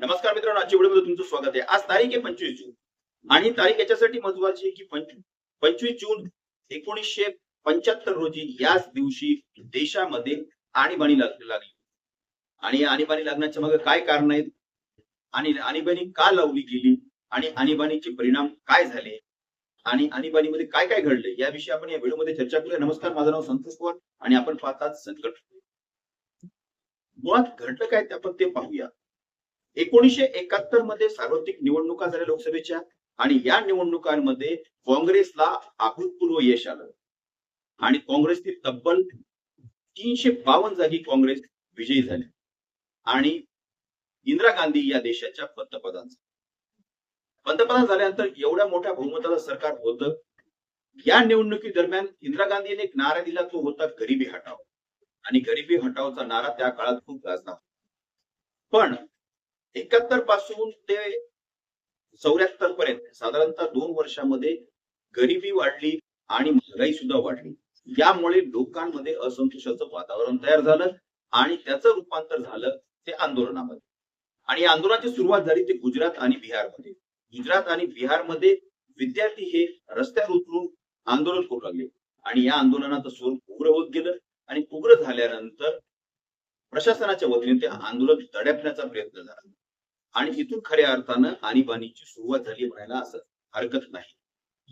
नमस्कार मित्रांनो आजच्या व्हिडिओमध्ये तुमचं स्वागत आहे. आज तारीख आहे पंचवीस जून. आणि तारीख याच्यासाठी महत्वाची आहे की पंच- पंचवीस जून एकोणीसशे पंच्याहत्तर रोजी याच दिवशी देशामध्ये आणीबाणी लाग- लागली. आणि आणीबाणी लागण्याच्या मागे काय कारण आहेत? आणि आणीबाणी का लावली गेली? आणि आणीबाणीचे परिणाम काय झाले? आणि आणीबाणीमध्ये काय काय घडले? याविषयी आपण या व्हिडिओमध्ये चर्चा करूया. नमस्कार माझं नाव संतोष पवार आणि आपण पाहतात संकट. मुळात घडलं काय ते आपण ते पाहूया. एकोणीशे एकाहत्तरमध्ये सार्वत्रिक निवडणुका झाल्या लोकसभेच्या आणि या निवडणुकांमध्ये काँग्रेसला अभूतपूर्व यश आलं. आणि काँग्रेसची तब्बल तीनशे बावन्न जागी काँग्रेस विजयी झाली. आणि इंदिरा गांधी या देशाच्या पंतप्रधान पंतप्रधान झाल्यानंतर एवढ्या मोठ्या बहुमताचं सरकार होतं. या निवडणुकी दरम्यान इंदिरा गांधी यांनी एक नारा दिला तो होता गरिबी हटाव. आणि गरिबी हटावचा नारा त्या काळात खूप गाजला पण एकाहत्तरपासून ते चौऱ्याहत्तर पर्यंत. साधारणतः दोन वर्षामध्ये गरिबी वाढली आणि महागाई सुद्धा वाढली. यामुळे लोकांमध्ये असंतोषाचं वातावरण तयार झालं आणि त्याचं रूपांतर झालं ते आंदोलनामध्ये. आणि या आंदोलनाची सुरुवात झाली ते गुजरात आणि बिहारमध्ये. गुजरात आणि बिहारमध्ये विद्यार्थी हे रस्त्यावर उतरून आंदोलन करू लागले. आणि या आंदोलनाचं स्वरूप उग्र होत गेलं आणि उग्र झाल्यानंतर प्रशासनाच्या वतीने ते आंदोलन दडपण्याचा प्रयत्न झाला. आणि इथून खऱ्या अर्थानं आणीबाणीची सुरुवात झाली म्हणायला असं हरकत नाही.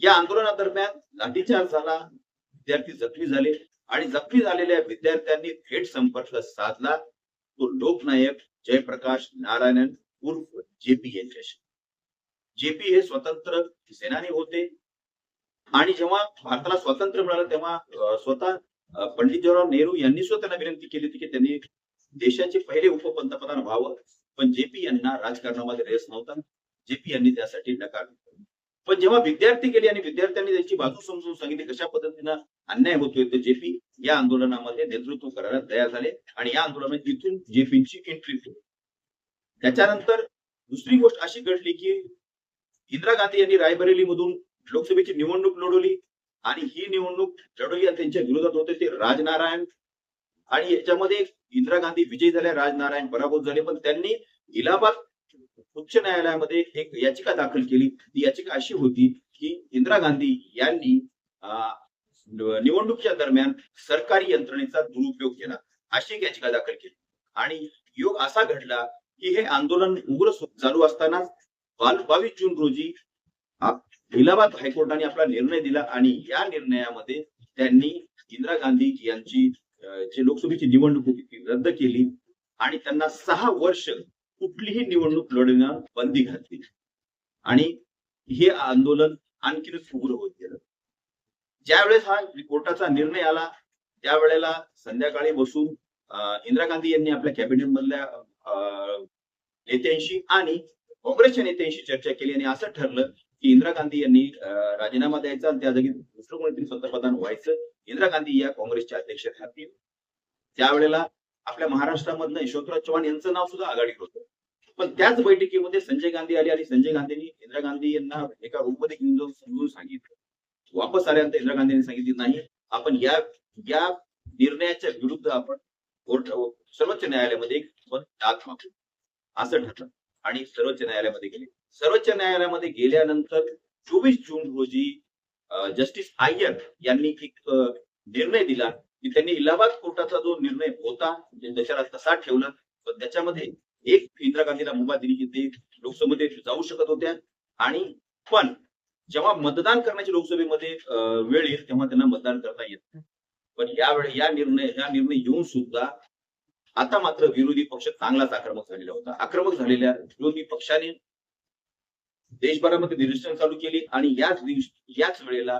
या आंदोलनादरम्यान लाठीचार झाला विद्यार्थी जखमी झाले आणि जखमी झालेल्या विद्यार्थ्यांनी थेट संपर्क साधला. तो लोकनायक जयप्रकाश नारायणन उर्फ जेपी यांच्याशी. जेपी हे स्वतंत्र सेनानी होते. आणि जेव्हा भारताला स्वातंत्र्य मिळालं तेव्हा स्वतः पंडित जवाहरलाल नेहरू यांनी सुद्धा त्यांना विनंती केली होती की त्यांनी देशाचे पहिले उपपंतप्रधान व्हावं. पण जेपी यांना राजकारणामध्ये रस नव्हता. जेपी यांनी त्यासाठी नकार पण जेव्हा विद्यार्थी गेले आणि विद्यार्थ्यांनी त्यांची बाजू समजून सांगितली कशा पद्धतीनं अन्याय होतोय तर जेपी या आंदोलनामध्ये नेतृत्व करायला तयार झाले आणि या आंदोलनात इथून जेपीची एंट्री होती. त्याच्यानंतर दुसरी गोष्ट अशी घडली की इंदिरा गांधी यांनी रायबरेली मधून लोकसभेची निवडणूक लढवली आणि ही निवडणूक लढवली त्यांच्या विरोधात होते ते राजनारायण. आणि याच्यामध्ये इंदिरा गांधी विजयी झाल्या राजनारायण पराभूत झाले पण त्यांनी इलाहाबाद उच्च न्यायालयामध्ये एक याचिका दाखल केली. ती याचिका अशी होती की इंदिरा गांधी यांनी निवडणुकीच्या दरम्यान सरकारी यंत्रणेचा दुरुपयोग केला. अशी एक याचिका दाखल केली. आणि योग असा घडला की हे आंदोलन उग्र चालू असताना बावीस जून रोजी इलाहाबाद हायकोर्टाने आपला निर्णय दिला आणि या निर्णयामध्ये त्यांनी इंदिरा गांधी यांची जी लोकसभेची निवडणूक होती ती रद्द केली आणि त्यांना सहा वर्ष कुठलीही निवडणूक लढण्या बंदी घातली. आणि हे आंदोलन आणखीनच उग्र होत गेलं. ज्यावेळेस हा कोर्टाचा निर्णय आला त्यावेळेला संध्याकाळी बसून इंदिरा गांधी यांनी आपल्या कॅबिनेट मधल्या अं, नेत्यांशी आणि काँग्रेसच्या नेत्यांशी चर्चा केली आणि असं ठरलं की इंदिरा गांधी यांनी राजीनामा द्यायचा आणि त्या जागी दुसरं कोणीतरी पंतप्रधान व्हायचं. इंदिरा गांधी या काँग्रेसच्या अध्यक्ष राहतील त्यावेळेला आपल्या महाराष्ट्रामधनं यशवंतराव चव्हाण यांचं नाव सुद्धा आघाडीवर होतं. पण त्याच बैठकीमध्ये संजय गांधी आले आणि संजय गांधींनी इंदिरा गांधी यांना एका रूममध्ये घेऊन जाऊन समजून सांगितलं. वापस आल्यानंतर इंदिरा गांधींनी सांगितले नाही आपण या या निर्णयाच्या विरुद्ध आपण कोर्ट सर्वोच्च न्यायालयामध्ये दाद मागू. असं ठरलं. आणि सर्वोच्च न्यायालयामध्ये गेले. सर्वोच्च न्यायालयामध्ये गेल्यानंतर चोवीस जून रोजी जस्टिस आय्यर यांनी एक निर्णय दिला की त्यांनी इलाहाबाद कोर्टाचा जो निर्णय होता म्हणजे दशरा तसा ठेवला पण त्याच्यामध्ये एक इंदिरा गांधीला मुभा दिली की ते लोकसभेमध्ये जाऊ शकत होत्या आणि पण जेव्हा मतदान करण्याची लोकसभेमध्ये वेळ येईल तेव्हा त्यांना मतदान करता येत नाही. पण यावेळी या निर्णय या निर्णय येऊन सुद्धा आता मात्र विरोधी पक्ष चांगलाच आक्रमक झालेला होता आक्रमक झालेल्या विरोधी पक्षाने देशभरामध्ये निरीक्षण चालू केली आणि याच दिवशी याच वेळेला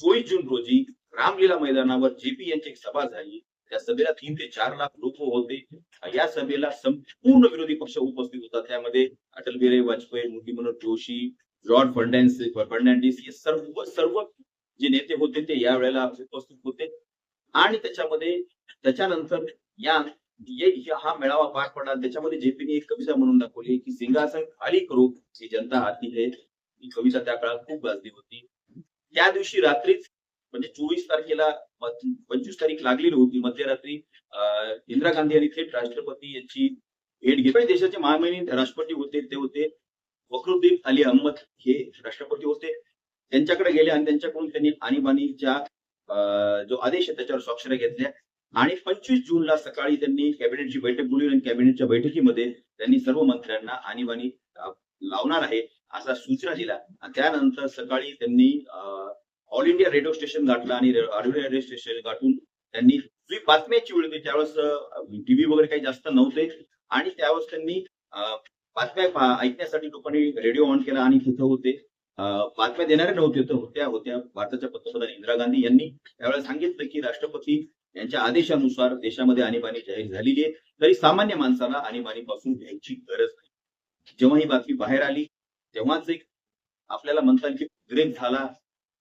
चोवीस जून रोजी रामलीला मैदानावर जेपी यांची एक सभा झाली. त्या सभेला तीन ते चार लाख लोक होते. या सभेला संपूर्ण विरोधी पक्ष उपस्थित होता. त्यामध्ये अटल बिहारी वाजपेयी मुरली मनोहर जोशी जॉर्ज फर्नांडिस फर्नांडिस हे सर्व सर्व जे नेते होते ते या वेळेला उपस्थित होते. आणि त्याच्यामध्ये त्याच्यानंतर या ये हा मेळावा पार पडला त्याच्यामध्ये जेपीने एक कविता म्हणून दाखवली की सिंहासन खाली करू ही जनता हाती आहे. ही कविता त्या काळात खूप गाजली होती. त्या दिवशी रात्रीच म्हणजे चोवीस तारखेला पंचवीस तारीख लागलेली होती मध्यरात्री अं, इंदिरा गांधी यांनी थेट राष्ट्रपती यांची भेट घेतली म्हणजे देशाचे महामहिने राष्ट्रपती होते ते होते. फखरुद्दीन अली अहमद हे राष्ट्रपती होते. त्यांच्याकडे गेले आणि त्यांच्याकडून त्यांनी आणीबाणीच्या अं, जो आदेश आहे त्याच्यावर स्वाक्षऱ्या घेतल्या. आणि पंचवीस जूनला सकाळी त्यांनी कॅबिनेटची बैठक बोलली आणि कॅबिनेटच्या बैठकीमध्ये त्यांनी सर्व मंत्र्यांना आणीबाणी लावणार आहे असा सूचना दिला. त्यानंतर सकाळी त्यांनी ऑल इंडिया रेडिओ स्टेशन गाठलं आणि रेडिओ स्टेशन गाठून त्यांनी जी बातम्याची वेळ होती त्यावेळेस टीव्ही वगैरे काही जास्त नव्हते. आणि त्यावेळेस त्यांनी बातम्या ऐकण्यासाठी लोकांनी रेडिओ ऑन केला आणि तिथं होते. बातम्या देणारे नव्हते तर होत्या होत्या भारताच्या पंतप्रधान इंदिरा गांधी यांनी त्यावेळेस सांगितलं की राष्ट्रपती यांच्या आदेशानुसार देशामध्ये आणीबाणी जाहीर झालेली आहे. तरी सामान्य माणसाला आणीबाणीपासून घ्यायची गरज नाही. जेव्हा ही बातमी बाहेर आली तेव्हाच एक आपल्याला म्हणता येईल की उद्रेक झाला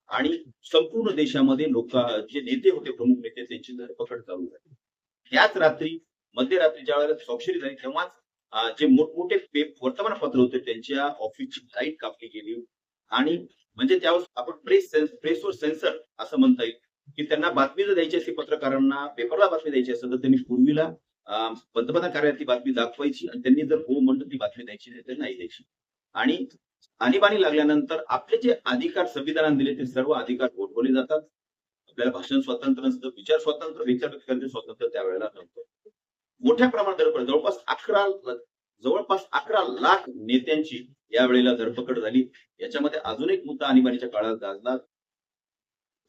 आणि संपूर्ण देशामध्ये लोक जे नेते होते प्रमुख नेते त्यांची धरपकड चालू झाली. त्याच रात्री मध्यरात्री ज्या वेळेला स्वाक्षरी झाली तेव्हाच जे मोठमोठे पे- वर्तमानपत्र होते त्यांच्या ऑफिसची लाइट कापली गेली. आणि म्हणजे त्यावेळेस आपण प्रेस प्रेसवर सेन्सर असं म्हणता येईल. की त्यांना बातमी जर द्यायची असते पत्रकारांना पेपरला बातमी द्यायची असेल तर त्यांनी पूर्वीला पंतप्रधान कार्यालयातली बातमी दाखवायची आणि त्यांनी जर हो म्हणलं ती बातमी द्यायची नाही तर नाही द्यायची. आणि आणीबाणी लागल्यानंतर आपले जे अधिकार संविधानाने दिले ते सर्व अधिकार वोटवले जातात. आपल्याला भाषण स्वातंत्र्य नसतं विचार स्वातंत्र्य विचार व्यक्त करण्याचे स्वातंत्र्य त्यावेळेला नव्हतं. मोठ्या प्रमाणात धडपड जवळपास अकरा जवळपास अकरा लाख नेत्यांची यावेळेला धरपकड झाली. याच्यामध्ये अजून एक मुद्दा आणीबाणीच्या काळात गाजला.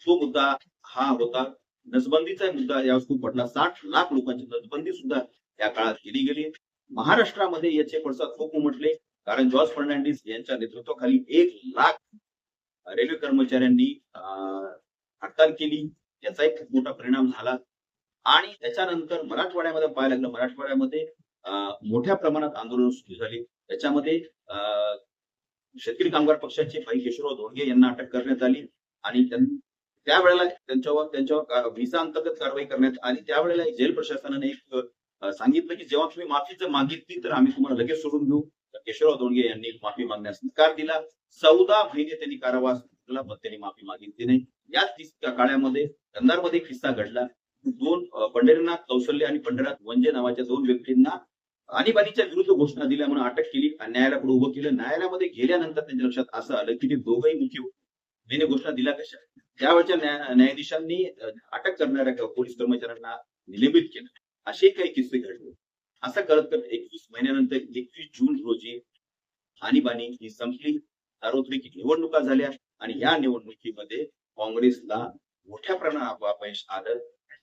तो मुद्दा हा होता. नसबंदीचा मुद्दा यावेळेस खूप पडला. साठ लाख लोकांची नसबंदी सुद्धा या काळात केली गेली. महाराष्ट्रामध्ये याचे पडसाद खूप उमटले. कारण जॉर्ज फर्नांडिस यांच्या नेतृत्वाखाली एक लाख रेल्वे कर्मचाऱ्यांनी अं, हडताल केली. याचा एक खूप मोठा परिणाम झाला. आणि त्याच्यानंतर मराठवाड्यामध्ये पाहायला लागलं मराठवाड्यामध्ये अं, मोठ्या प्रमाणात आंदोलन सुरू झाली. त्याच्यामध्ये अं, शेतकरी कामगार पक्षाचे भाई केशवराव धोंडगे यांना अटक करण्यात आली. आणि त्यावेळेला त्यांच्यावर त्यांच्यावर व्हिसा अंतर्गत कारवाई करण्यात आणि त्यावेळेला जेल प्रशासनाने एक सांगितलं की जेव्हा तुम्ही माफी जर मागितली तर आम्ही तुम्हाला लगेच सोडून घेऊ तर केशवराव दोंडगे यांनी माफी मागण्यास नकार दिला. चौदा महिने त्यांनी कारावास घेतला पण त्यांनी माफी मागितली नाही. याच काळामध्ये कंधारमध्ये एक किस्सा घडला. दोन पंढरीनाथ कौशल्य आणि पंढरीनाथ वंजे नावाच्या दोन व्यक्तींना आणीबाणीच्या विरुद्ध घोषणा दिल्या म्हणून अटक केली आणि न्यायालयापुढे उभं केलं. न्यायालयामध्ये गेल्यानंतर त्यांच्या लक्षात असं आलं की ते दोघंही मुख्य होते घोषणा दिल्या कशा? त्यावेळच्या न्याय- न्यायाधीशांनी अटक करणाऱ्या पोलीस कर्मचाऱ्यांना निलंबित केलं. असे काही किस्से घडले. असं करत करत एकवीस महिन्यानंतर एकवीस जून रोजी आणीबाणी ही संपली. सार्वत्रिक निवडणुका झाल्या आणि या निवडणुकीमध्ये काँग्रेसला मोठ्या प्रमाणात अपयश आलं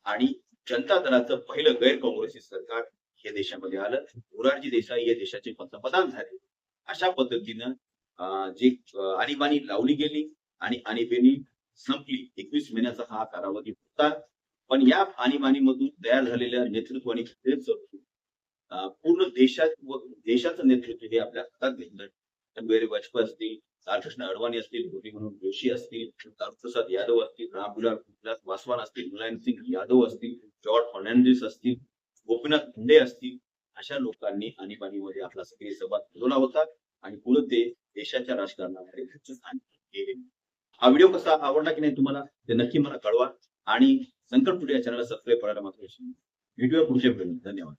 आणि जनता दलाचं पहिलं गैर काँग्रेसी सरकार हे देशामध्ये आलं. मोरारजी देसाई हे देशाचे पंतप्रधान झाले. अशा पद्धतीनं अं, आणीबाणी लावली गेली आणि आणीबाणी संपली. एकवीस महिन्याचा हा कालावधी होता. पण या आणीबाणीमधून तयार झालेल्या नेतृत्व आणि पूर्ण देशात व देशाचं नेतृत्व हे आपल्या हातात घेतलं. वेरे वाजपेयी असतील लालकृष्ण अडवाणी असतील गोपी म्हणून जोशी असतील लालप्रसाद यादव असतील रामविलास पासवान असतील मुलायम सिंग यादव असतील जॉर्ज फर्नांडिस असतील गोपीनाथ मुंडे असतील अशा लोकांनी आणीबाणीमध्ये आपला सक्रिय सहभाग नोंदवला होता. आणि पुढे ते देशाच्या राजकारणामध्ये हा व्हिडिओ कसा आवडला की नाही तुम्हाला ते नक्की मला कळवा. आणि संकट टुडे या चॅनलला सबस्क्राईब करायला मात्र व्हिडिओ पुढच्या व्हिडिओ धन्यवाद.